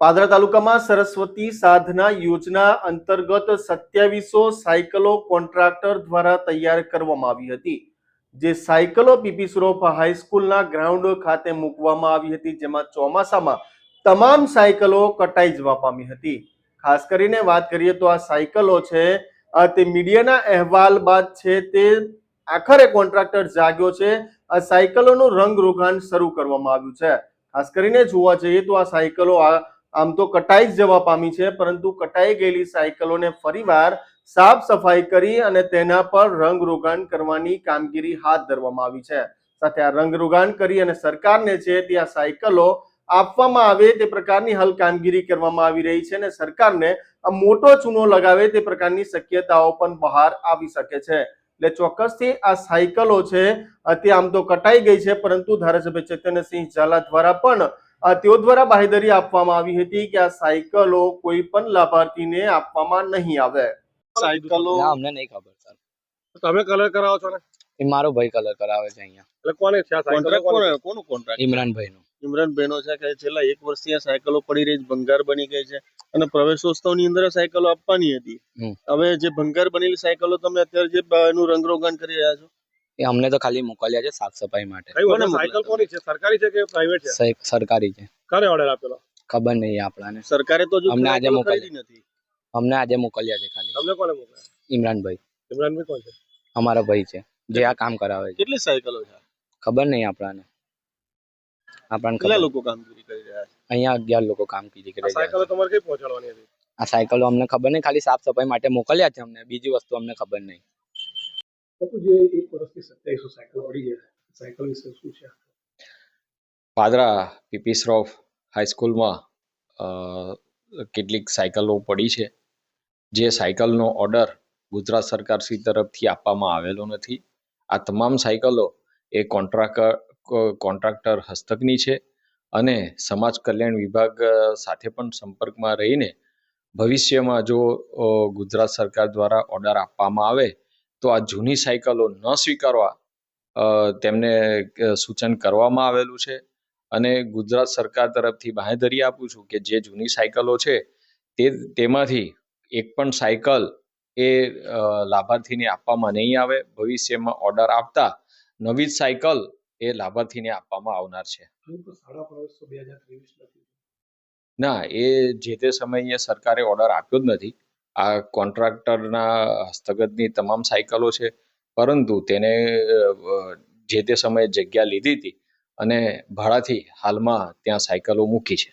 પાદરા તાલુકામાં સરસ્વતી સાધના યોજના અંતર્ગત સત્યાવીસો સાયકલો કોન્ટ્રાક્ટર દ્વારા તૈયાર કરવામાં આવી હતી, જે સાયકલો પીપી સુરોફ હાઈસ્કૂલના ગ્રાઉન્ડ ખાતે મૂકવામાં આવી હતી, જેમાં ચોમાસામાં તમામ સાયકલો કટાઈ જવા પામી હતી. ખાસ કરીને વાત કરીએ તો આ સાયકલો છે તે મીડિયાના અહેવાલ બાદ છે તે આખરે કોન્ટ્રાક્ટર જાગ્યો છે, આ સાયકલોનું રંગ રોગાન શરૂ કરવામાં આવ્યું છે. ખાસ કરીને જોવા જઈએ તો આ સાયકલો આ આમ તો કટાઈ જ જવા પામી છે, પરંતુ કટાઈ ગયેલી સાયકલોને ફરીવાર સાફ સફાઈ કરી અને તેના પર રંગ રોગાન કરવાની કામગીરી હાથ ધરવામાં આવી છે. સાથે આ રંગ રોગાણ કરી અને સરકારને છે ત્યાં સાયકલો આપવામાં આવે તે પ્રકારની હલ કામગીરી કરવામાં આવી રહી છે અને સરકારને આ મોટો ચૂનો લગાવે તે પ્રકારની શક્યતાઓ પણ બહાર આવી શકે છે. એટલે ચોક્કસથી આ સાયકલો છે, તે આમ તો કટાઈ ગઈ છે, પરંતુ ધારાસભ્ય ચૈતન્યસિંહ ઝાલા દ્વારા પણ તેઓ દ્વારા બાહેધરી આપવામાં આવી હતી કે આ સાયકલો કોઈ પણ લાભાર્થીને આપવામાં નહીં આવે. સાયકલો અમને નહીં ખબર સર તમે કલર કરાવો છો ને? એ મારો ભાઈ કલર કરાવે છે અહીંયા. એટલે કોને છે આ સાયકલો? કોન્ટ્રાક્ટ કોને? કોને કોનું ઇમરાન ઇમરાનભાઈ નું ઇમરાનભાઈનો છે કે છેલ્લા એક વર્ષથી આ સાયકલો પડી રહી છે ભંગાર બની ગઈ છે. અને પ્રવેશોત્સવની અંદર સાયકલો આપવાની હતી. હવે જે ભંગાર બનેલી સાયકલો તમે અત્યારે જે એનું રંગરોગાન કરી રહ્યા છો એ અમને તો ખાલી મોકલ્યા છે સાફ સફાઈ માટે સાયકલ કોની છે? સરકારી છે કે પ્રાઇવેટ છે? સરકારી છે. કારે ઓર્ડર આપેલો? ખબર નહીં આપણાને. સરકારે તો અમને આજે મોકલી. નથી. અમને આજે મોકલ્યા છે ખાલી. તમને કોને મોકલ્યા? ઇમરાનભાઈ. ઇમરાનભાઈ કોણ છે? અમારા ભાઈ છે જે આ કામ કરાવે છે. કેટલી સાયકલો છે? ખબર નહીં આપણાને. આપણને કેટલા લોકો કામગીરી કરી રહ્યા છે? અહીંયા અગિયાર લોકો કામ કરી કરે છે સાયકલો તમારે કઈ પહોંચાડવાની હતી? આ સાયકલો અમને ખબર નહીં ખાલી સાફ સફાઈ માટે મોકલ્યા છે અમને. બીજી વસ્તુ અમને ખબર નહીં. પાદરા પીપી શ્રોફ હાઈસ્કૂલમાં કેટલીક સાયકલો પડી છે. જે સાયકલનો ઓર્ડર ગુજરાત સરકાર શ્રી તરફથી આપવામાં આવેલો નથી. આ તમામ સાયકલો એ કોન્ટ્રાક્ટર કોન્ટ્રાક્ટર હસ્તકની છે અને સમાજ કલ્યાણ વિભાગ સાથે પણ સંપર્કમાં રહીને ભવિષ્યમાં જો ગુજરાત સરકાર દ્વારા ઓર્ડર આપવામાં આવે તો આ જૂની સાયકલો ન સ્વીકારવા તેમને સૂચન કરવામાં આવેલું છે. અને ગુજરાત સરકાર તરફથી બાંહેધરી આપું છું કે જે જૂની સાયકલો છે તે તેમાંથી એક પણ સાયકલ એ લાભાર્થીને આપવામાં નહીં આવે. ભવિષ્યમાં ઓર્ડર આપતા નવી જ સાયકલ એ લાભાર્થીને આપવામાં આવનાર છે. ના એ જે તે સમયે સરકારે ઓર્ડર આપ્યો જ નથી. આ કોન્ટ્રાક્ટરના હસ્તગતની તમામ સાયકલો છે. પરંતુ તેને જે તે સમયે જગ્યા લીધી હતી અને ભાડાથી હાલમાં ત્યાં સાયકલો મૂકી છે.